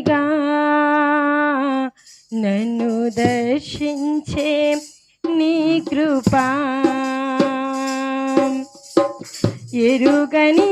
రీతిగా నన్ను దర్శించే నీ కృపా. ఎరుగని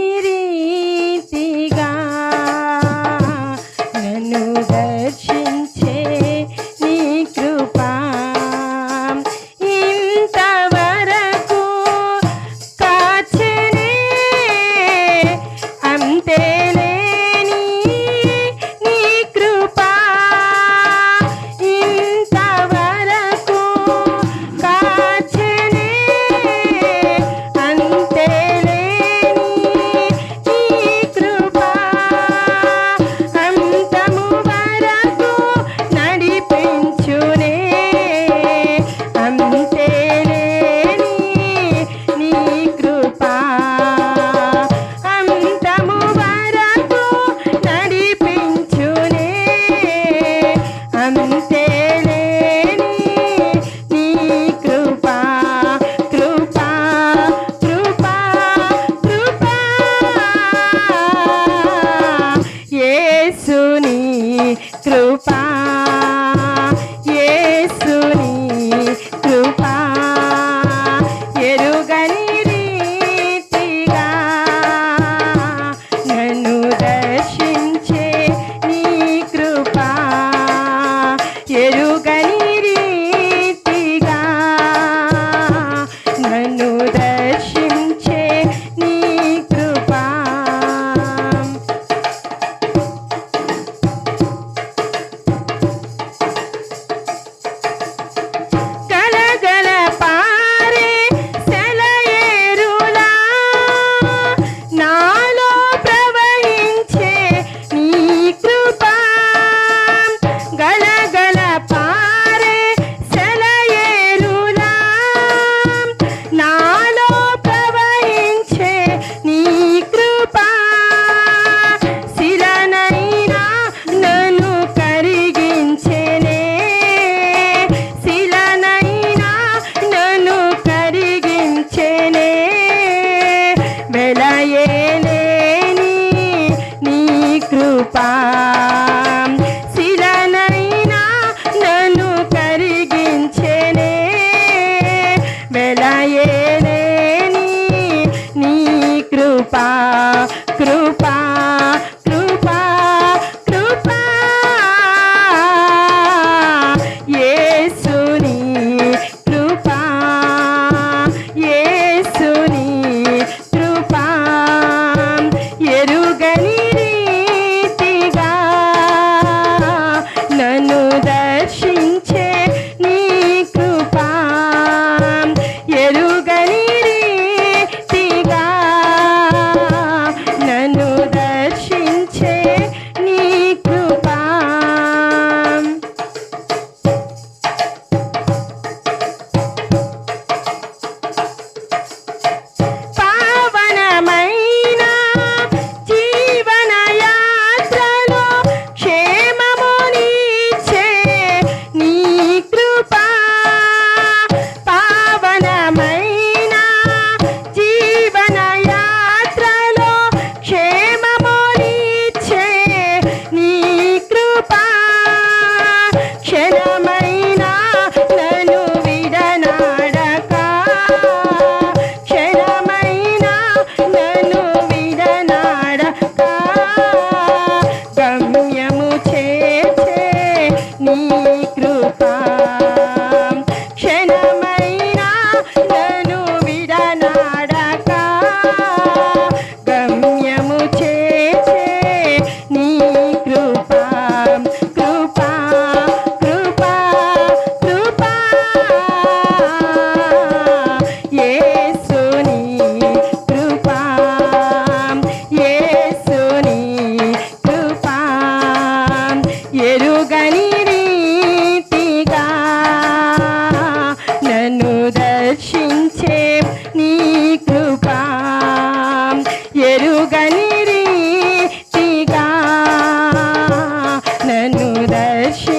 జ్ఞానను దర్శ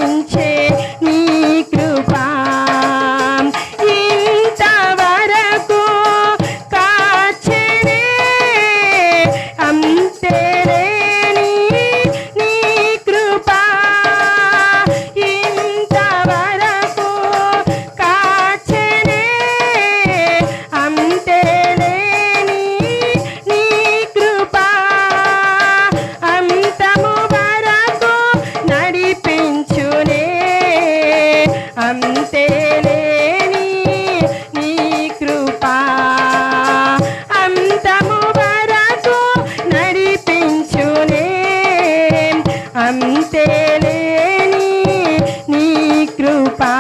కృపా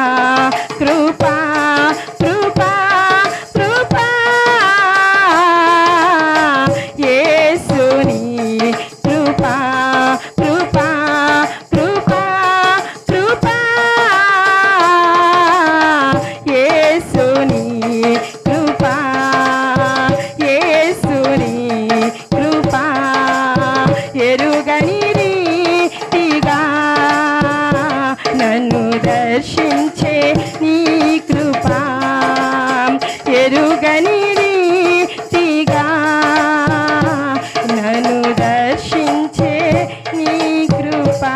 దర్శించే నీ కృపా. ఎరుగని రీతిగా నన్ను దర్శించే నీ కృపా.